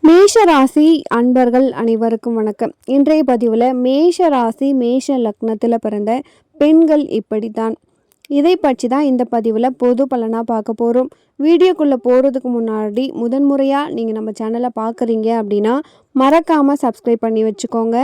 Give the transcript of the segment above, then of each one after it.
மேஷ ராசி அன்பர்கள் அனைவருக்கும் வணக்கம். இன்றைய பதிவில் மேஷ ராசி மேஷ லக்னத்தில் பிறந்த பெண்கள் இப்படித்தான். இதை பற்றி தான் இந்த பதிவில் பொது பலனாக பார்க்க போகிறோம் வீடியோக்குள்ளே போகிறதுக்கு முன்னாடி முதன்முறையாக நீங்கள் நம்ம சேனலை பார்க்குறீங்க அப்படின்னா மறக்காமல் சப்ஸ்கிரைப் பண்ணி வச்சுக்கோங்க.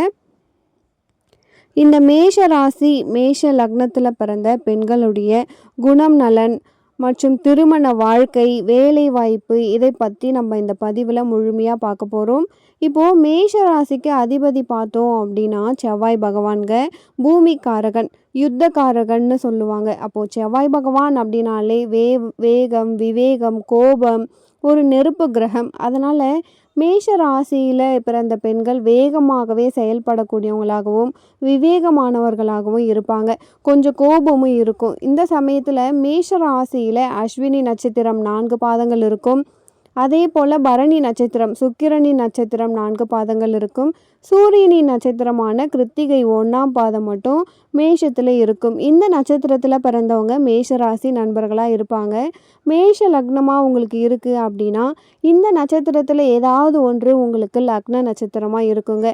இந்த மேஷ ராசி மேஷ லக்னத்தில் பிறந்த பெண்களுடைய குணம் நலன் மற்றும் திருமண வாழ்க்கை வேலை வாய்ப்பு இதை பற்றி நம்ம இந்த பதிவில் முழுமையாக பார்க்க போகிறோம் இப்போது மேஷ ராசிக்கு அதிபதி பார்த்தோம் அப்படின்னா செவ்வாய் பகவான்க பூமிக்காரகன். யுத்தக்காரகன்னு சொல்லுவாங்க. அப்போது செவ்வாய் பகவான் அப்படின்னாலே வே வேகம் விவேகம் கோபம் ஒரு நெருப்பு கிரகம். அதனால் மேஷ ராசியில் பிறந்த பெண்கள் வேகமாகவே செயல்படக்கூடியவங்களாகவும் விவேகமானவர்களாகவும் இருப்பாங்க. கொஞ்சம் கோபமும் இருக்கும். இந்த சமயத்தில் மேஷ ராசியில் அஸ்வினி நட்சத்திரம் நான்கு பாதங்கள் இருக்கும். அதே போல் பரணி நட்சத்திரம் சுக்கிரனின் நட்சத்திரம் நான்கு பாதங்கள் இருக்கும். சூரியனின் நட்சத்திரமான கிருத்திகை ஒன்றாம் பாதம் மட்டும் மேஷத்தில் இருக்கும். இந்த நட்சத்திரத்தில் பிறந்தவங்க மேஷ ராசி நண்பர்களாக இருப்பாங்க. மேஷ லக்னமாக உங்களுக்கு இருக்குது அப்படின்னா இந்த நட்சத்திரத்தில் ஏதாவது ஒன்று உங்களுக்கு லக்ன நட்சத்திரமாக இருக்குங்க.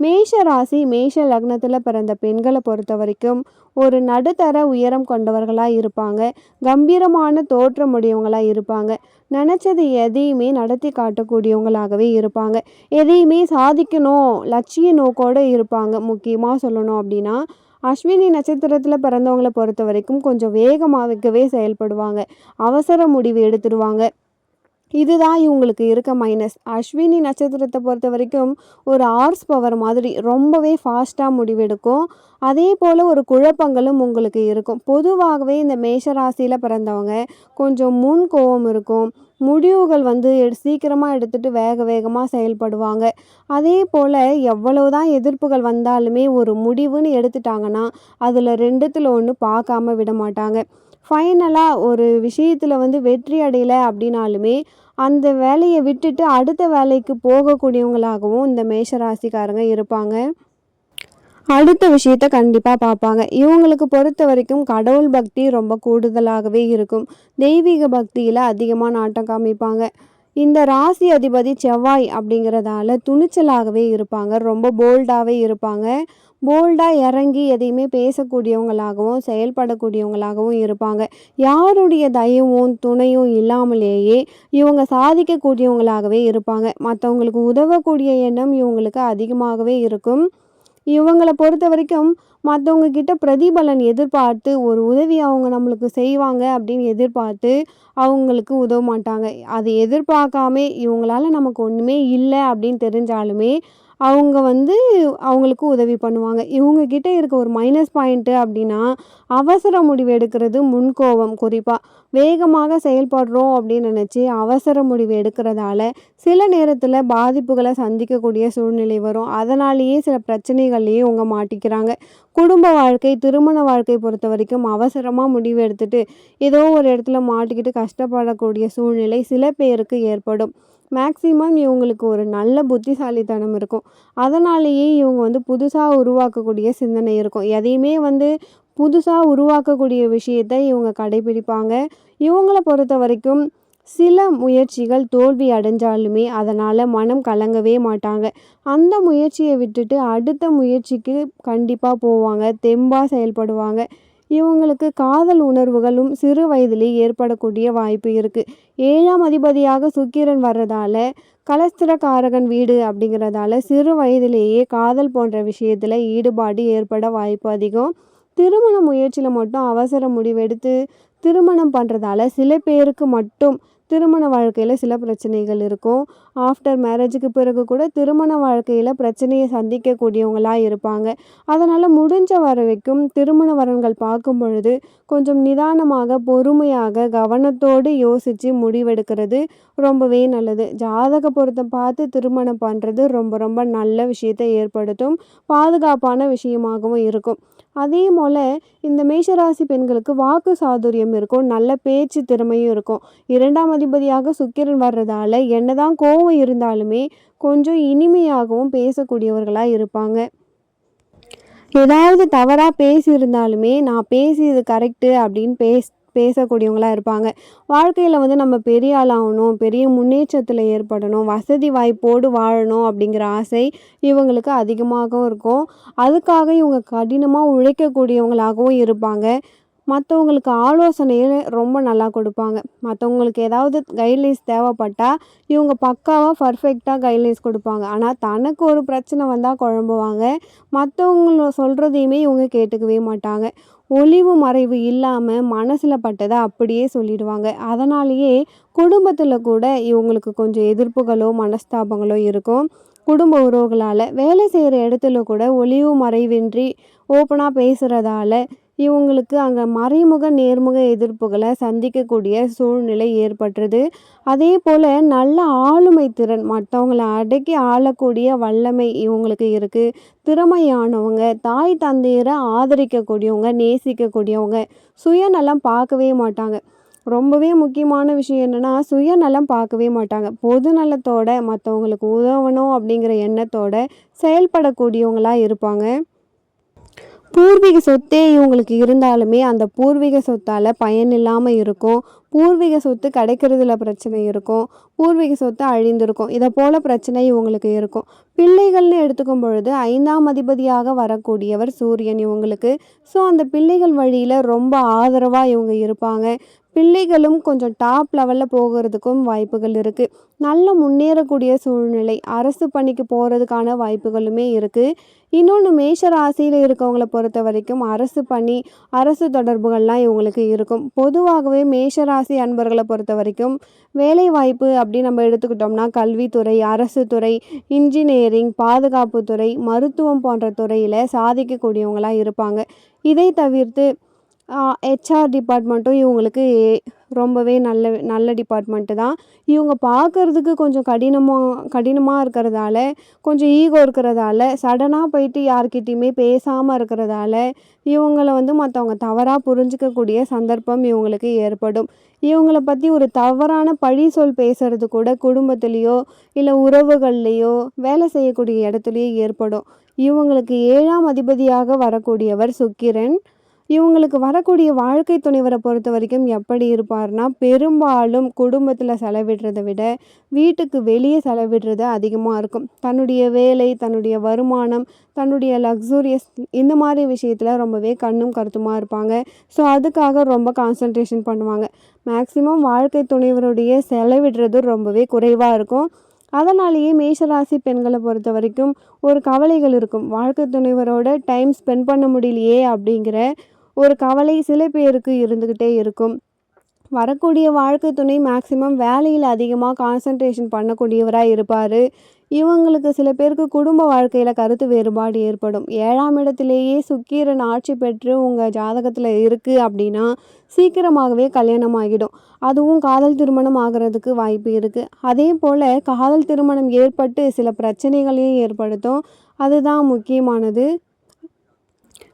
மேஷ ராசி மேஷ லக்னத்தில் பிறந்த பெண்களை பொறுத்த வரைக்கும் ஒரு நடுத்தர உயரம் கொண்டவர்களாக இருப்பாங்க. கம்பீரமான தோற்றமுடையவங்களாக இருப்பாங்க. நினச்சது எதையுமே நடத்தி காட்டக்கூடியவங்களாகவே இருப்பாங்க. எதையுமே சாதிக்கணும் லட்சிய நோக்கோடு இருப்பாங்க. முக்கியமாக சொல்லணும் அப்படின்னா அஸ்வினி நட்சத்திரத்தில் பிறந்தவங்களை பொறுத்த வரைக்கும் கொஞ்சம் வேகமாகவே செயல்படுவாங்க. அவசர முடிவு எடுத்துடுவாங்க. இதுதான் இவங்களுக்கு இருக்க மைனஸ் அஸ்வினி நட்சத்திரத்தை பொறுத்த வரைக்கும் ஒரு ஆர்ஸ் பவர் மாதிரி ரொம்பவே ஃபாஸ்ட்டாக முடிவெடுக்கும். அதே போல் ஒரு குழப்பங்களும் உங்களுக்கு இருக்கும். பொதுவாகவே இந்த மேஷராசியில் பிறந்தவங்க கொஞ்சம் முன் கோவம் இருக்கும். முடிவுகள் வந்து சீக்கிரமாக எடுத்துகிட்டு வேக வேகமாக செயல்படுவாங்க. அதே போல் எவ்வளவுதான் எதிர்ப்புகள் வந்தாலுமே ஒரு முடிவுன்னு எடுத்துட்டாங்கன்னா அதில் ரெண்டுத்தில் ஒன்று பார்க்காம விட மாட்டாங்க. ஃபைனலாக ஒரு விஷயத்தில் வந்து வெற்றி அடையலை அப்படின்னாலுமே அந்த வேலையை விட்டுட்டு அடுத்த வேலைக்கு போகக்கூடியவங்களாகவும் இந்த மேஷராசிக்காரங்க இருப்பாங்க. அடுத்த விஷயத்த கண்டிப்பாக பார்ப்பாங்க. இவங்களுக்கு பொறுத்த வரைக்கும் கடவுள் பக்தி ரொம்ப கூடுதலாகவே இருக்கும். தெய்வீக பக்தியில் அதிகமாக நாட்டம் காமிப்பாங்க. இந்த ராசி அதிபதி செவ்வாய் அப்படிங்கிறதால துணிச்சலாகவே இருப்பாங்க. ரொம்ப போல்டாகவே இருப்பாங்க. போல்டாக இறங்கி எதையுமே பேசக்கூடியவங்களாகவும் செயல்படக்கூடியவங்களாகவும் இருப்பாங்க. யாருடைய தயவும் துணையும் இல்லாமலேயே இவங்க சாதிக்கக்கூடியவங்களாகவே இருப்பாங்க. மற்றவங்களுக்கு உதவக்கூடிய எண்ணம் இவங்களுக்கு அதிகமாகவே இருக்கும். இவங்களை பொறுத்த வரைக்கும் மற்றவங்க கிட்ட பிரதிபலன் எதிர்பார்த்து ஒரு உதவி அவங்க நம்மளுக்கு செய்வாங்க அப்படின்னு எதிர்பார்த்து அவங்களுக்கு உதவ மாட்டாங்க. அதை எதிர்பார்க்காம இவங்களால நமக்கு ஒன்றுமே இல்லை அப்படின்னு தெரிஞ்சாலுமே அவங்க வந்து அவங்களுக்கு உதவி பண்ணுவாங்க. இவங்கக்கிட்ட இருக்க ஒரு மைனஸ் பாயிண்ட்டு அப்படின்னா அவசர முடிவு எடுக்கிறது முன்கோபம் குறிப்பாக வேகமாக செயல்படுறோம் அப்படின்னு நினச்சி அவசர முடிவு எடுக்கிறதால சில நேரத்தில் பாதிப்புகளை சந்திக்கக்கூடிய சூழ்நிலை வரும். அதனாலேயே சில பிரச்சனைகள்லேயே இவங்க மாட்டிக்கிறாங்க. குடும்ப வாழ்க்கை திருமண வாழ்க்கை பொறுத்த வரைக்கும் அவசரமாக முடிவு எடுத்துட்டு ஏதோ ஒரு இடத்துல மாட்டிக்கிட்டு கஷ்டப்படக்கூடிய சூழ்நிலை சில பேருக்கு ஏற்படும். மேக்சிமம் இவங்களுக்கு ஒரு நல்ல புத்திசாலித்தனம் இருக்கும். அதனாலேயே இவங்க வந்து புதுசாக உருவாக்கக்கூடிய சிந்தனை இருக்கும். எதையுமே வந்து புதுசாக உருவாக்கக்கூடிய விஷயத்தை இவங்க கடைபிடிப்பாங்க. இவங்களை பொறுத்த வரைக்கும் சில முயற்சிகள் தோல்வி அடைஞ்சாலுமே அதனால் மனம் கலங்கவே மாட்டாங்க. அந்த முயற்சியை விட்டுட்டு அடுத்த முயற்சிக்கு கண்டிப்பாக போவாங்க. தெம்பாக செயல்படுவாங்க. இவங்களுக்கு காதல் உணர்வுகளும் சிறு வயதிலே ஏற்படக்கூடிய வாய்ப்பு இருக்குது ஏழாம் அதிபதியாக சுக்கிரன் வர்றதால கலஸ்திரக்காரகன் வீடு அப்படிங்கிறதால சிறு வயதிலேயே காதல் போன்ற விஷயத்தில் ஈடுபாடு ஏற்பட வாய்ப்பு அதிகம். திருமண முயற்சியில் மட்டும் அவசர முடிவெடுத்து திருமணம் பண்ணுறதால சில பேருக்கு மட்டும் திருமண வாழ்க்கையில் சில பிரச்சனைகள் இருக்கும். ஆஃப்டர் மேரேஜுக்கு பிறகு கூட திருமண வாழ்க்கையில் பிரச்சனையை சந்திக்கக்கூடியவங்களாக இருப்பாங்க. அதனால் முடிஞ்ச வரைக்கும் திருமண வரன்கள் பார்க்கும் பொழுது கொஞ்சம் நிதானமாக பொறுமையாக கவனத்தோடு யோசித்து முடிவெடுக்கிறது ரொம்பவே நல்லது. ஜாதக பொருத்தம் பார்த்து திருமணம் பண்ணுறது ரொம்ப ரொம்ப நல்ல விஷயத்தை ஏற்படுத்தும். பாதுகாப்பான விஷயமாகவும் இருக்கும். அதே போல் இந்த மேஷராசி பெண்களுக்கு வாக்கு சாதுரியம் இருக்கும் நல்ல பேச்சு திறமையும் இருக்கும். இரண்டாம் அதிபதியாக சுக்கிரன் வர்றதால என்னதான் கோவம் இருந்தாலுமே கொஞ்சம் இனிமையாகவும் பேசக்கூடியவர்களாக இருப்பாங்க. ஏதாவது தவறாக பேசியிருந்தாலுமே நான் பேசியது கரெக்டு அப்படின்னு பேஸ் பேசக்கூடியவங்களாக இருப்பாங்க. வாழ்க்கையில் வந்து நம்ம பெரிய ஆளாகணும் பெரிய முன்னேற்றத்தில் ஏற்படணும் வசதி வாய்ப்போடு வாழணும் அப்படிங்கிற ஆசை இவங்களுக்கு அதிகமாகவும் இருக்கும். அதுக்காக இவங்க கடினமாக உழைக்கக்கூடியவங்களாகவும் இருப்பாங்க. மற்றவங்களுக்கு ஆலோசனையை ரொம்ப நல்லா கொடுப்பாங்க. மற்றவங்களுக்கு ஏதாவது கைட்லைன்ஸ் தேவைப்பட்டால் இவங்க பக்காவாக பர்ஃபெக்டாக கைட்லைன்ஸ் கொடுப்பாங்க. ஆனால் தனக்கு ஒரு பிரச்சனை வந்தால் குழம்புவாங்க. மற்றவங்கள சொல்கிறதையுமே இவங்க கேட்டுக்கவே மாட்டாங்க. ஒளிவு மறைவு இல்லாமல் மனசில் பட்டதை அப்படியே சொல்லிடுவாங்க. அதனாலேயே குடும்பத்தில் கூட இவங்களுக்கு கொஞ்சம் எதிர்ப்புகளோ மனஸ்தாபங்களோ இருக்கும். குடும்ப உறவுகளால் வேலை செய்கிற இடத்துல கூட ஒளிவு மறைவின்றி ஓப்பனாக பேசுகிறதால இவங்களுக்கு அங்கே மறைமுக நேர்முக எதிர்ப்புகளை சந்திக்கக்கூடிய சூழ்நிலை ஏற்பட்டுறது அதே போல் நல்ல ஆளுமை திறன் மற்றவங்கள அடக்கி ஆளக்கூடிய வல்லமை இவங்களுக்கு இருக்குது திறமையானவங்க தாய் தந்தையரை ஆதரிக்கக்கூடியவங்க நேசிக்கக்கூடியவங்க சுயநலம் பார்க்கவே மாட்டாங்க. ரொம்பவே முக்கியமான விஷயம் என்னென்னா சுயநலம் பார்க்கவே மாட்டாங்க. பொது நலத்தோட மற்றவங்களுக்கு உதவணும் அப்படிங்கிற எண்ணத்தோட செயல்படக்கூடியவங்களாக இருப்பாங்க. பூர்வீக சொத்தே இவங்களுக்கு இருந்தாலுமே அந்த பூர்வீக சொத்தால் பயன் இல்லாமல் இருக்கும். பூர்வீக சொத்து கிடைக்கிறதுல பிரச்சனை இருக்கும். பூர்வீக சொத்து அழிந்திருக்கும். இதை போல் பிரச்சனை இவங்களுக்கு இருக்கும். பிள்ளைகள்னு எடுத்துக்கும் பொழுது ஐந்தாம் அதிபதியாக வரக்கூடியவர் சூரியன் இவங்களுக்கு. ஸோ அந்த பிள்ளைகள் வழியில் ரொம்ப ஆதரவாக இவங்க இருப்பாங்க. பிள்ளைகளும் கொஞ்சம் டாப் லெவலில் போகிறதுக்கும் வாய்ப்புகள் இருக்குது நல்ல முன்னேறக்கூடிய சூழ்நிலை அரசு பணிக்கு போகிறதுக்கான வாய்ப்புகளுமே இருக்குது இன்னொன்று மேஷ ராசியில் இருக்கவங்கள பொறுத்த வரைக்கும் அரசு பணி அரசு தொடர்புகள்லாம் இவங்களுக்கு இருக்கும். பொதுவாகவே மேஷ ராசி அன்பர்களை பொறுத்த வரைக்கும் வேலை வாய்ப்பு அப்படின்னு நம்ம எடுத்துக்கிட்டோம்னா கல்வித்துறை அரசு துறை இன்ஜினியரிங் பாதுகாப்பு துறை மருத்துவம் போன்ற துறையில் சாதிக்கக்கூடியவங்களாக இருப்பாங்க. இதை தவிர்த்து ஹெச்ஆர் டிபார்ட்மெண்ட்டும் இவங்களுக்கு ரொம்பவே நல்ல நல்ல டிபார்ட்மெண்ட்டு தான். இவங்க பார்க்கறதுக்கு கொஞ்சம் கடினமாக கடினமாக இருக்கிறதால கொஞ்சம் ஈகோ இருக்கிறதால சடனாக போயிட்டு யார்கிட்டயுமே பேசாமல் இருக்கிறதால இவங்களை வந்து மற்றவங்க தவறாக புரிஞ்சிக்கக்கூடிய சந்தர்ப்பம் இவங்களுக்கு ஏற்படும். இவங்களை பற்றி ஒரு தவறான பழி சொல் பேசுறது கூட குடும்பத்துலேயோ இல்லை உறவுகள்லேயோ வேலை செய்யக்கூடிய இடத்துலையோ ஏற்படும். இவங்களுக்கு ஏழாம் அதிபதியாக வரக்கூடியவர் சுக்கிரன். இவங்களுக்கு வரக்கூடிய வாழ்க்கை துணைவரை பொறுத்த வரைக்கும் எப்படி இருப்பார்னா பெரும்பாலும் குடும்பத்தில் செலவிடுறதை விட வீட்டுக்கு வெளியே செலவிடுறது அதிகமாக இருக்கும். தன்னுடைய வேலை தன்னுடைய வருமானம் தன்னுடைய லக்ஸூரியஸ் இந்த மாதிரி விஷயத்தில் ரொம்பவே கண்ணும் கருத்துமாக இருப்பாங்க. ஸோ அதுக்காக ரொம்ப கான்சன்ட்ரேஷன் பண்ணுவாங்க. மேக்ஸிமம் வாழ்க்கை துணைவருடைய செலவிடுறது ரொம்பவே குறைவாக இருக்கும். அதனாலேயே மேஷராசி பெண்களை பொறுத்த வரைக்கும் ஒரு கவலைகள் இருக்கும். வாழ்க்கை துணைவரோட டைம் ஸ்பெண்ட் பண்ண முடியலையே அப்படிங்கிற ஒரு கவலை சில பேருக்கு இருந்துக்கிட்டே இருக்கும். வரக்கூடிய வாழ்க்கை துணை மேக்சிமம் வேலையில் அதிகமாக கான்சன்ட்ரேஷன் பண்ணக்கூடியவராக இருப்பார். இவங்களுக்கு சில பேருக்கு குடும்ப வாழ்க்கையில் கருத்து வேறுபாடு ஏற்படும். ஏழாம் இடத்திலேயே சுக்கீரன் ஆட்சி பெற்று உங்கள் ஜாதகத்தில் இருக்குது அப்படின்னா சீக்கிரமாகவே கல்யாணம் ஆகிடும். அதுவும் காதல் திருமணம் ஆகிறதுக்கு வாய்ப்பு இருக்குது அதே போல் காதல் திருமணம் ஏற்பட்டு சில பிரச்சனைகளையும் ஏற்படுத்தும். அதுதான் முக்கியமானது.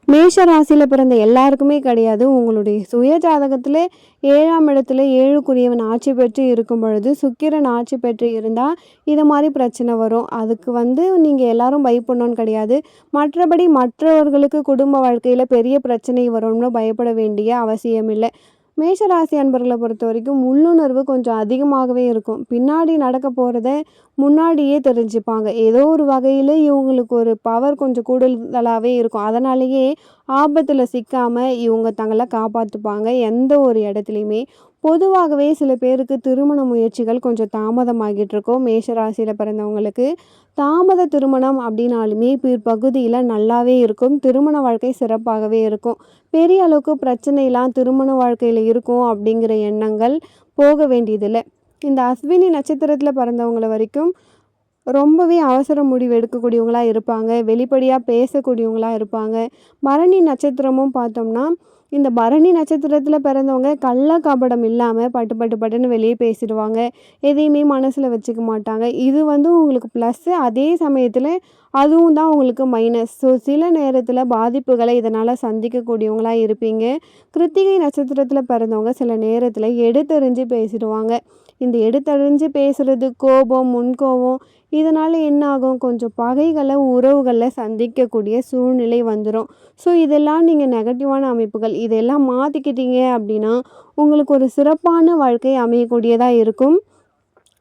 மேஷ ராசியில் பிறந்த எல்லாருக்குமே கிடையாது. உங்களுடைய சுய ஜாதகத்தில் ஏழாம் இடத்துல ஏழுக்குரியவன் ஆட்சி பெற்று இருக்கும் பொழுது சுக்கிரன் ஆட்சி பெற்று இருந்தால் இது மாதிரி பிரச்சனை வரும். அதுக்கு வந்து நீங்கள் எல்லாரும் பயப்படணும்னு கிடையாது. மற்றபடி மற்றவர்களுக்கு குடும்ப வாழ்க்கையில் பெரிய பிரச்சனை வரும்னு பயப்பட வேண்டிய அவசியம் இல்லை மேஷராசி அன்பர்களை பொறுத்த வரைக்கும் உள்ளுணர்வு கொஞ்சம் அதிகமாகவே இருக்கும். பின்னாடி நடக்க போகிறத முன்னாடியே தெரிஞ்சுப்பாங்க. ஏதோ ஒரு வகையில் இவங்களுக்கு ஒரு பவர் கொஞ்சம் கூடுதலாகவே இருக்கும். அதனாலேயே ஆபத்தில் சிக்காமல் இவங்க தங்களை காப்பாற்றுப்பாங்க எந்த ஒரு இடத்துலையுமே பொதுவாகவே சில பேருக்கு திருமண முயற்சிகள் கொஞ்சம் தாமதமாகிட்டு இருக்கும் மேஷராசியில் பிறந்தவங்களுக்கு தாமத திருமணம் அப்படின்னாலுமே பிற்பகுதியில் நல்லாவே இருக்கும். திருமண வாழ்க்கை சிறப்பாகவே இருக்கும். பெரிய அளவுக்கு பிரச்சனைலாம் திருமண வாழ்க்கையில் இருக்கும் அப்படிங்கிற எண்ணங்கள் போக வேண்டியதில்லை. இந்த அஸ்வினி நட்சத்திரத்தில் பிறந்தவங்களை வரைக்கும் ரொம்பவே அவசர முடிவு எடுக்கக்கூடியவங்களாக இருப்பாங்க. வெளிப்படையாக பேசக்கூடியவங்களாக இருப்பாங்க. மரணி நட்சத்திரமும் பார்த்தோம்னா இந்த பரணி நட்சத்திரத்தில் பிறந்தவங்க கள்ள காபடம் இல்லாமல் பட்டு பட்டு பட்டுன்னு வெளியே பேசிடுவாங்க. எதையுமே மனசில் வச்சுக்க மாட்டாங்க. இது வந்து உங்களுக்கு ப்ளஸ்ஸு அதே சமயத்தில் அதுவும் தான் உங்களுக்கு மைனஸ் ஸோ சில நேரத்தில் பாதிப்புகளை இதனால் சந்திக்கக்கூடியவங்களாக இருப்பீங்க. கிருத்திகை நட்சத்திரத்தில் பிறந்தவங்க சில நேரத்தில் எடுத்தெறிஞ்சு பேசிடுவாங்க. இந்த எடுத்தறிஞ்சு பேசுகிறது கோபம் முன்கோபம் இதனால் என்ன ஆகும்? கொஞ்சம் பகைகளை உறவுகளில் சந்திக்கக்கூடிய சூழ்நிலை வந்துடும் ஸோ இதெல்லாம் நீங்கள் நெகட்டிவான அமைப்புகள். இதெல்லாம் மாற்றிக்கிட்டீங்க அப்படின்னா உங்களுக்கு ஒரு சிறப்பான வாழ்க்கை அமையக்கூடியதாக இருக்கும்.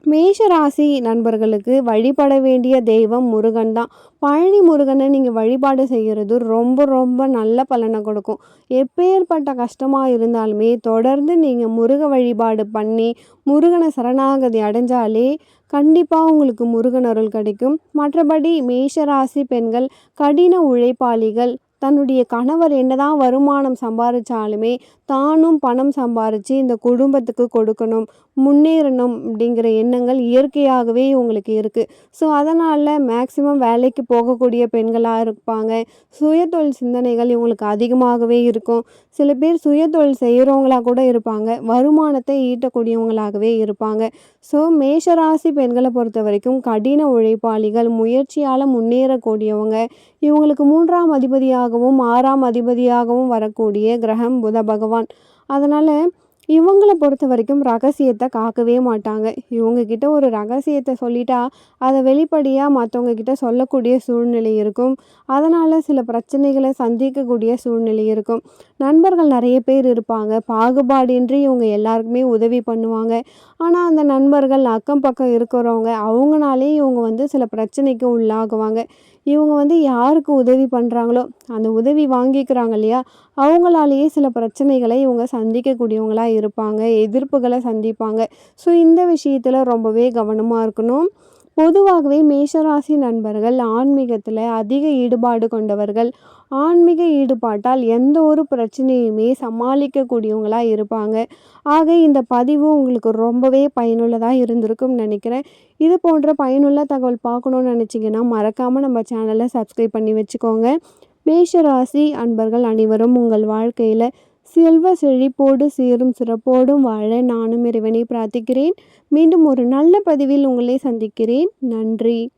மேஷராசி நண்பர்களுக்கு வழிபட வேண்டிய தெய்வம் முருகன் தான். பழனி முருகனை நீங்கள் வழிபாடு செய்கிறது ரொம்ப ரொம்ப நல்ல பலனை கொடுக்கும். எப்பேற்பட்ட கஷ்டமாக இருந்தாலுமே தொடர்ந்து நீங்கள் முருக வழிபாடு பண்ணி முருகனை சரணாகதி அடைஞ்சாலே கண்டிப்பாக உங்களுக்கு முருகன் அருள் கிடைக்கும். மற்றபடி மேஷராசி பெண்கள் கடின உழைப்பாளிகள் தன்னுடைய கணவர் என்னதான் வருமானம் சம்பாதிச்சாலுமே தானும் பணம் சம்பாரித்து இந்த குடும்பத்துக்கு கொடுக்கணும் முன்னேறணும் அப்படிங்கிற எண்ணங்கள் இயற்கையாகவே உங்களுக்கு இருக்குது ஸோ அதனால் மேக்சிமம் வேலைக்கு போகக்கூடிய பெண்களாக இருப்பாங்க. சுயதொழில் சிந்தனைகள் இவங்களுக்கு அதிகமாகவே இருக்கும். சில பேர் சுயதொழில் செய்கிறவங்களாக கூட இருப்பாங்க. வருமானத்தை ஈட்டக்கூடியவங்களாகவே இருப்பாங்க. ஸோ மேஷராசி பெண்களை பொறுத்த வரைக்கும் கடின உழைப்பாளிகள் முயற்சியால் முன்னேறக்கூடியவங்க. இவங்களுக்கு மூன்றாம் அதிபதியாகவும் ஆறாம் அதிபதியாகவும் வரக்கூடிய கிரகம் புத பகவான். அதனால் இவங்களை பொறுத்த வரைக்கும் ரகசியத்தை காக்கவே மாட்டாங்க. இவங்கக்கிட்ட ஒரு ரகசியத்தை சொல்லிட்டா அதை வெளிப்படையாக மற்றவங்க கிட்ட சொல்லக்கூடிய சூழ்நிலை இருக்கும். அதனால் சில பிரச்சனைகளை சந்திக்கக்கூடிய சூழ்நிலை இருக்கும். நண்பர்கள் நிறைய பேர் இருப்பாங்க. பாகுபாடின்றி இவங்க எல்லாருக்குமே உதவி பண்ணுவாங்க. ஆனால் அந்த நண்பர்கள் அக்கம் பக்கம் இருக்கிறவங்க அவங்கனாலே இவங்க வந்து சில பிரச்சனைக்கு உள்ளாகுவாங்க. இவங்க வந்து யாருக்கு உதவி பண்ணுறாங்களோ அந்த உதவி வாங்கிக்கிறாங்க இல்லையா அவங்களாலேயே சில பிரச்சனைகளை இவங்க சந்திக்கக்கூடியவங்களாக இருப்பாங்க எதிர்ப்புகளை சந்திப்பாங்க. ஸோ இந்த விஷயத்தில் ரொம்பவே கவனமாக இருக்கணும். பொதுவாகவே மேஷராசி நண்பர்கள் ஆன்மீகத்தில் அதிக ஈடுபாடு கொண்டவர்கள். ஆன்மீக ஈடுபாட்டால் எந்த ஒரு பிரச்சனையுமே சமாளிக்கக்கூடியவங்களாக இருப்பாங்க. ஆக இந்த பதிவு உங்களுக்கு ரொம்பவே பயனுள்ளதாக இருந்திருக்கும்னு நினைக்கிறேன். இது போன்ற பயனுள்ள தகவல் பார்க்கணுன்னு நினச்சிங்கன்னா மறக்காமல் நம்ம சேனலை சப்ஸ்கிரைப் பண்ணி வச்சுக்கோங்க. மேஷராசி அன்பர்கள் அனைவரும் உங்கள் வாழ்க்கையில் செல்வ செழிப்போடு சீரும் சிறப்போடும் வாழ நானும் இறைவனை பிரார்த்திக்கிறேன். மீண்டும் ஒரு நல்ல பதிவில் உங்களை சந்திக்கிறேன். நன்றி.